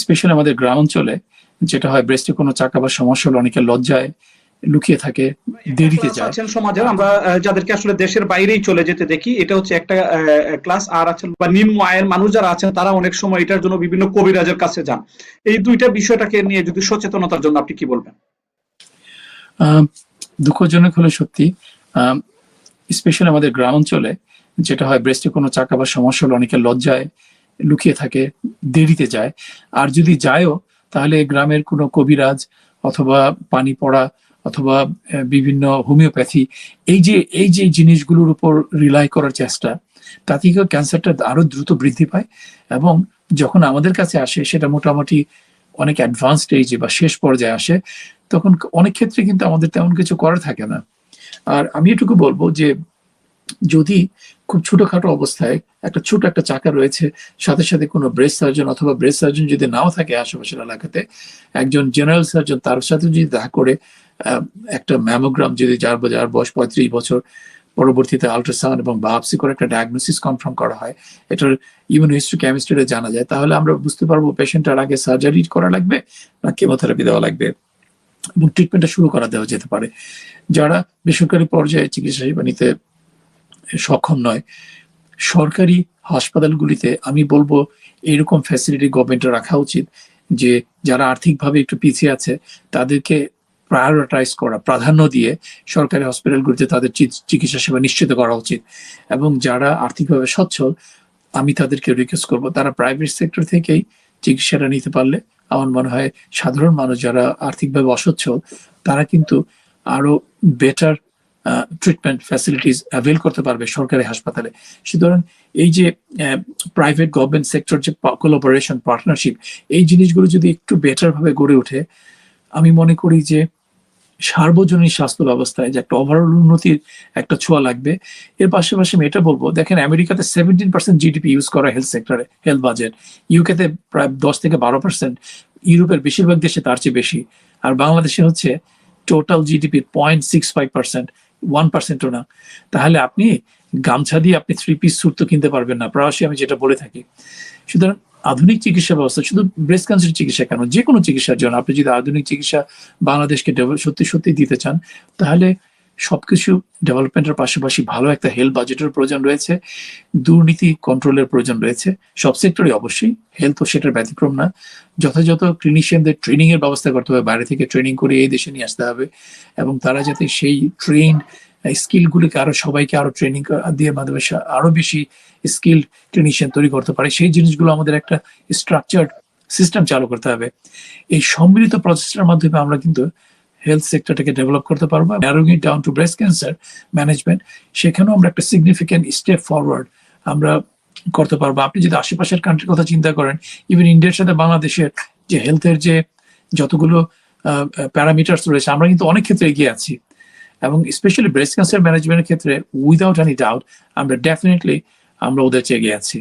Specially আমাদের গ্রাম অঞ্চলে যেটা হয় ব্রেস্টে কোনো চাকা বা সমস্যা হলে অনেকে লজ্জায় লুকিয়ে থাকে দেরিতে যায়। আছেন সমাজে আমরা যাদেরকে আসলে দেশের বাইরেই চলে যেতে দেখি এটা হচ্ছে একটা ক্লাস আর আছেন বা নিম্ন আয়ের মানুষ যারা আছেন তারা অনেক সময় এটার জন্য বিভিন্ন কবিরাজের কাছে যান। এই দুইটা বিষয়টাকে নিয়ে যদি সচেতনতার জন্য আপনি কি বলবেন? আহ, দুঃখজনক হলে সত্যি স্পেশালি আমাদের গ্রাম অঞ্চলে যেটা হয় ব্রেস্টে কোনো চাকা বা সমস্যা হলে অনেকে লজ্জায় লুকিয়ে থাকে, দেরিতে যায়। আর যদি যায়ও, তাহলে গ্রামের কোনো কবিরাজ অথবা পানি পড়া অথবা বিভিন্ন হোমিওপ্যাথি, এই যে এই যে জিনিসগুলোর উপর রিলাই করার চেষ্টা, তাতে ক্যান্সারটা আরও দ্রুত বৃদ্ধি পায় এবং যখন আমাদের কাছে আসে, সেটা মোটামুটি অনেক অ্যাডভান্স স্টেজে বা শেষ পর্যায়ে আসে, তখন অনেক ক্ষেত্রে কিন্তু আমাদের তেমন কিছু করা থাকে না। আর আমি এটুকু বলব যে যদি খুব ছোটখাটো অবস্থায় একটা ছোট একটা চাকা রয়েছে, সাথে সাথে কোনো ব্রেস্ট সার্জন অথবা ব্রেস্ট সার্জন যদি নাও থাকে আশেপাশের এলাকাতে, একজন জেনারেল সার্জন তার সাথে যদি দেখা করে একটা ম্যামোগ্রাম যদি যার যার বয়স পঁয়ত্রিশ বছর, পরবর্তীতে আল্ট্রাসাউন্ড এবং বায়োপসি করে একটা ডায়াগনোসিস কনফার্ম করা হয়, এটার ইমিউনোহিস্ট্রি কেমিস্ট্রিতে জানা যায়, তাহলে আমরা বুঝতে পারব পেশেন্টের আগে সার্জারি করা লাগবে না কেমোথেরাপি দেওয়া লাগবে এবং ট্রিটমেন্টটা শুরু করা দেওয়া যেতে পারে। যারা বেসরকারি পর্যায়ে চিকিৎসা সেবা নিতে সক্ষম নয়। সরকারি হাসপাতালগুলিতে আমি বলব এরকম ফ্যাসিলিটি গভর্নমেন্টের রাখা উচিত যে যারা আর্থিকভাবে একটু পিছিয়ে আছে, তাদেরকে প্রায়োরিটাইজ করা, প্রাধান্য দিয়ে সরকারি হসপিটালগুলিতে তাদের চিকিৎসা সেবা নিশ্চিত করা উচিত। এবং যারা আর্থিকভাবে সচ্ছল, আমি তাদেরকে রিকোয়েস্ট করব, তারা প্রাইভেট সেক্টর থেকেই চিকিৎসাটা নিতে পারলে আমার মনে হয় সাধারণ মানুষ যারা আর্থিকভাবে অসচ্ছল, তারা কিন্তু আরও বেটার ট্রিটমেন্ট ফ্যাসিলিটিস অ্যাভেল করতে পারবে সরকারি হাসপাতালে। সুতরাং এই যে প্রাইভেট গভর্নমেন্ট সেক্টর যে কোলাবোরেশন পার্টনারশিপ এই জিনিসগুলো যদি একটু বেটার ভাবে গড়ে ওঠে, আমি মনে করি যে সার্বজনীন স্বাস্থ্য ব্যবস্থায় যে একটা ওভারঅল উন্নতির একটা ছোঁয়া লাগবে। এর পাশাপাশি আমি এটা বলব, দেখেন আমেরিকাতে সেভেন্টিন পার্সেন্ট জিডিপি ইউজ করা হেলথ সেক্টরে হেলথ বাজেট ইউকেতে প্রায় দশ থেকে বারো পার্সেন্ট ইউরোপের বেশিরভাগ দেশে তার চেয়ে বেশি। আর বাংলাদেশে হচ্ছে টোটাল জিডিপির point six five percent one পার্সেন্টও না। তাহলে আপনি গামছা দিয়ে আপনি থ্রি পিস স্যুট তো কিনতে পারবেন না। প্রায়শই আমি যেটা বলে থাকি। সুতরাং আধুনিক চিকিৎসা ব্যবস্থা, শুধু ব্রেস্ট ক্যান্সার চিকিৎসা কেন যে কোনো চিকিৎসার জন্য আপনি যদি আধুনিক চিকিৎসা বাংলাদেশকে সত্যি সত্যি দিতে চান, তাহলে সবকিছু ডেভেলপমেন্টের পাশাপাশি ভালো একটা হেলথ বাজেটের প্রয়োজন রয়েছে, দুর্নীতি কন্ট্রোলের প্রয়োজন রয়েছে। সব সেক্টরে অবশ্যই হেলথ সেটার ব্যতিক্রম না। যথাযথ ক্লিনিশিয়ানদের ট্রেনিং এর ব্যবস্থা করতে হবে, বাইরে থেকে ট্রেনিং করে এই দেশে নিয়ে আসতে হবে এবং তারা যাতে সেই ট্রেন স্কিলগুলিকে আরও সবাইকে আরও ট্রেনিং দিয়ে মাধ্যমে আরও বেশি স্কিল ক্লিনিশিয়ান তৈরি করতে পারে। সেই জিনিসগুলো আমাদের একটা স্ট্রাকচার্ড সিস্টেম চালু করতে হবে। এই সম্মিলিত প্রচেষ্টার মাধ্যমে আমরা কিন্তু হেলথ সেক্টরটাকে ডেভেলপ করতে পারব narrowing it down to breast cancer management সেখানেও আমরা একটা সিগনিফিক্যান্ট স্টেপ ফরওয়ার্ড আমরা করতে পারব। আপনি যদি আশেপাশের কান্ট্রির কথা চিন্তা করেন ইভেন ইন্ডিয়ার সাথে বাংলাদেশের যে হেলথের যে যতগুলো প্যারামিটার্স রয়েছে, আমরা কিন্তু অনেক ক্ষেত্রে এগিয়ে আছি। এবং স্পেশালি ব্রেস্ট ক্যান্সার ম্যানেজমেন্টের ক্ষেত্রে উইদাউট এনি ডাউট আমরা ডেফিনেটলি আমরা ওদের চেয়ে এগিয়ে আছি।